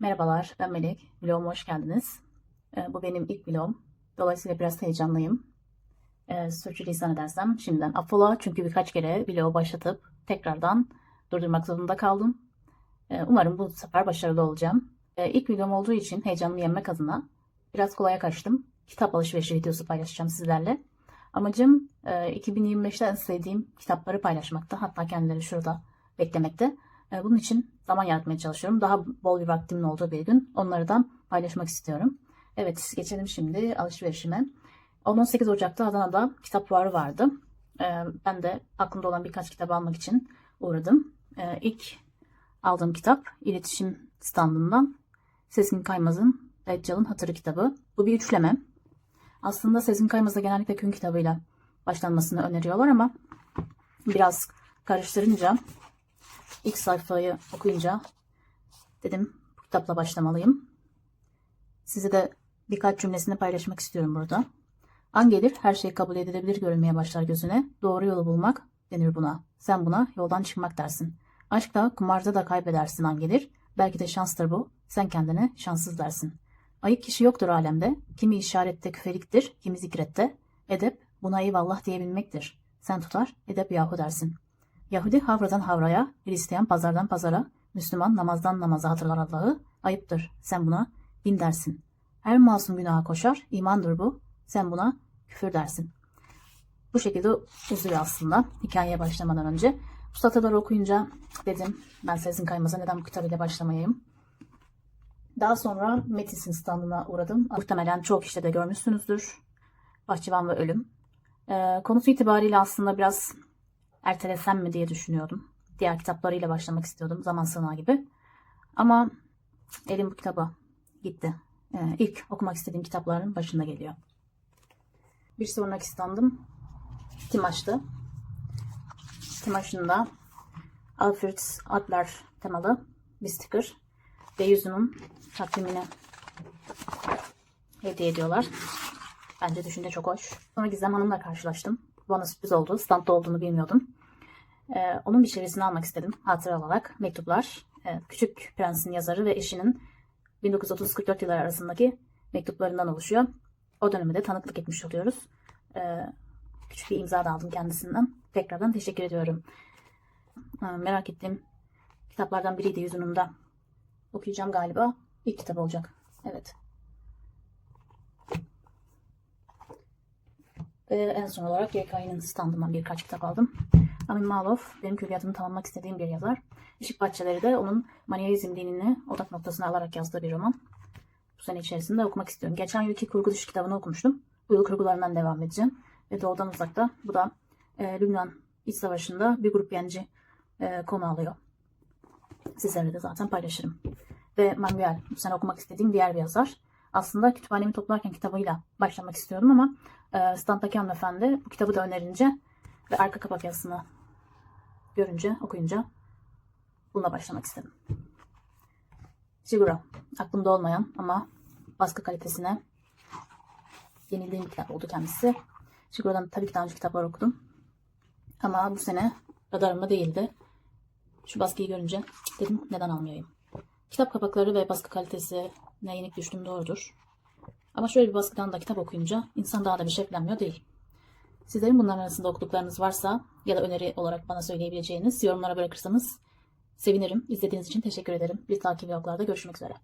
Merhabalar, ben Melek. Vloguma hoş geldiniz. Ee, Bu benim ilk vlogum. Dolayısıyla biraz heyecanlıyım. Ee, Sürçülisan edersem şimdiden affola. Çünkü birkaç kere vlogu başlatıp tekrardan durdurmak zorunda kaldım. Ee, Umarım bu sefer başarılı olacağım. İlk videom olduğu için heyecanımı yenmek adına biraz kolaya kaçtım. Kitap alışverişi videosu paylaşacağım sizlerle. Amacım e, 2025'te en sevdiğim kitapları paylaşmakta. Hatta kendileri şurada beklemekte. E, Bunun için zaman yaratmaya çalışıyorum. Daha bol bir vaktimin olduğu bir gün onları da paylaşmak istiyorum. Evet geçelim şimdi alışverişime. 18 Ocak'ta Adana'da kitap fuarı vardı. E, Ben de aklımda olan birkaç kitap almak için uğradım. E, İlk aldığım kitap iletişim standından Sezgin Kaymaz'ın Deccal'ın Hatırı kitabı. Bu bir üçleme. Aslında Sezgin Kaymaz'a genellikle Kün kitabıyla başlanmasını öneriyorlar ama biraz karıştırınca ilk sayfayı okuyunca dedim bu kitapla başlamalıyım. Size de birkaç cümlesini paylaşmak istiyorum burada. An gelir her şey kabul edilebilir görünmeye başlar gözüne. Doğru yolu bulmak denir buna. Sen buna yoldan çıkmak dersin. Aşkta kumarda da kaybedersin an gelir. Belki de şanstır bu. Sen kendine şanssız dersin. Ayık kişi yoktur alemde. Kimi işarette küfeliktir, kimi zikrette. Edep buna eyvallah diyebilmektir. Sen tutar edep yahu dersin. Yahudi havradan havraya, Hristiyan pazardan pazara, Müslüman namazdan namaza hatırlar Allah'ı. Ayıptır, sen buna bin dersin. Her masum günaha koşar, imandır bu. Sen buna küfür dersin. Bu şekilde uzuyor aslında hikayeye başlamadan önce. Bu satırları okuyunca dedim ben Sezin Kaymaz'a neden bu kitabıyla başlamayayım. Daha sonra Metis'in standına uğradım. Muhtemelen çok işte de görmüşsünüzdür. Bahçıvan ve Ölüm. Ee, konusu itibariyle aslında biraz ertelesem mi diye düşünüyordum. Diğer kitaplarıyla başlamak istiyordum. Zaman sığınağı gibi. Ama elim bu kitaba gitti. Ee, ilk okumak istediğim kitapların başında geliyor. Bir sonraki standım Timaş'tı. Timaş'ın da Alfred Adler temalı bir sticker ve yüzünün takvimini hediye ediyorlar. Bence düşünce çok hoş. Sonra Gizem Hanım'la karşılaştım. Bana sürpriz oldu. Standta olduğunu bilmiyordum. Ee, onun bir çevirisini almak istedim. Hatıra olarak. Mektuplar. Ee, Küçük Prens'in yazarı ve eşinin 1930-44 yılları arasındaki mektuplarından oluşuyor. O döneme de tanıklık etmiş oluyoruz. Ee, küçük bir imza da aldım kendisinden. Tekrardan teşekkür ediyorum. Ee, merak ettiğim kitaplardan biriydi Yüzünüm'de. Okuyacağım galiba. İlk kitap olacak. Evet. Ve en son olarak YK'nin standından birkaç kitap aldım. Amin Malov benim külliyatımı tamamlamak istediğim bir yazar. Işık Bahçeleri de onun manyerizm dinini odak noktasına alarak yazdığı bir roman. Bu sene içerisinde okumak istiyorum. Geçen yılki kurgu düşü kitabını okumuştum. Bu yıl kurgularından devam edeceğim. Ve Doğudan Uzak'ta bu da e, Lübnan İç Savaşı'nda bir grup genci e, konu alıyor. Sizlerle de zaten paylaşırım. Ve Manuel bu sene okumak istediğim diğer bir yazar. Aslında kütüphanemi toplarken kitabıyla başlamak istiyordum ama e, standdaki hanımefendi bu kitabı da önerince ve arka kapak yazısını görünce, okuyunca bununla başlamak istedim. Sigura, aklımda olmayan ama baskı kalitesine yenildiğim bir kitap oldu kendisi. Sigura'dan tabii ki daha önce kitaplar okudum. Ama bu sene radarımda değildi. Şu baskıyı görünce dedim neden almayayım. Kitap kapakları ve baskı kalitesi ne yenik düştüm doğrudur. Ama şöyle bir baskıdan da kitap okuyunca insan daha da bir şevklenmiyor değil. Sizlerin bunların arasında okuduklarınız varsa ya da öneri olarak bana söyleyebileceğiniz yorumlara bırakırsanız sevinirim. İzlediğiniz için teşekkür ederim. Bir takip vloglarda görüşmek üzere.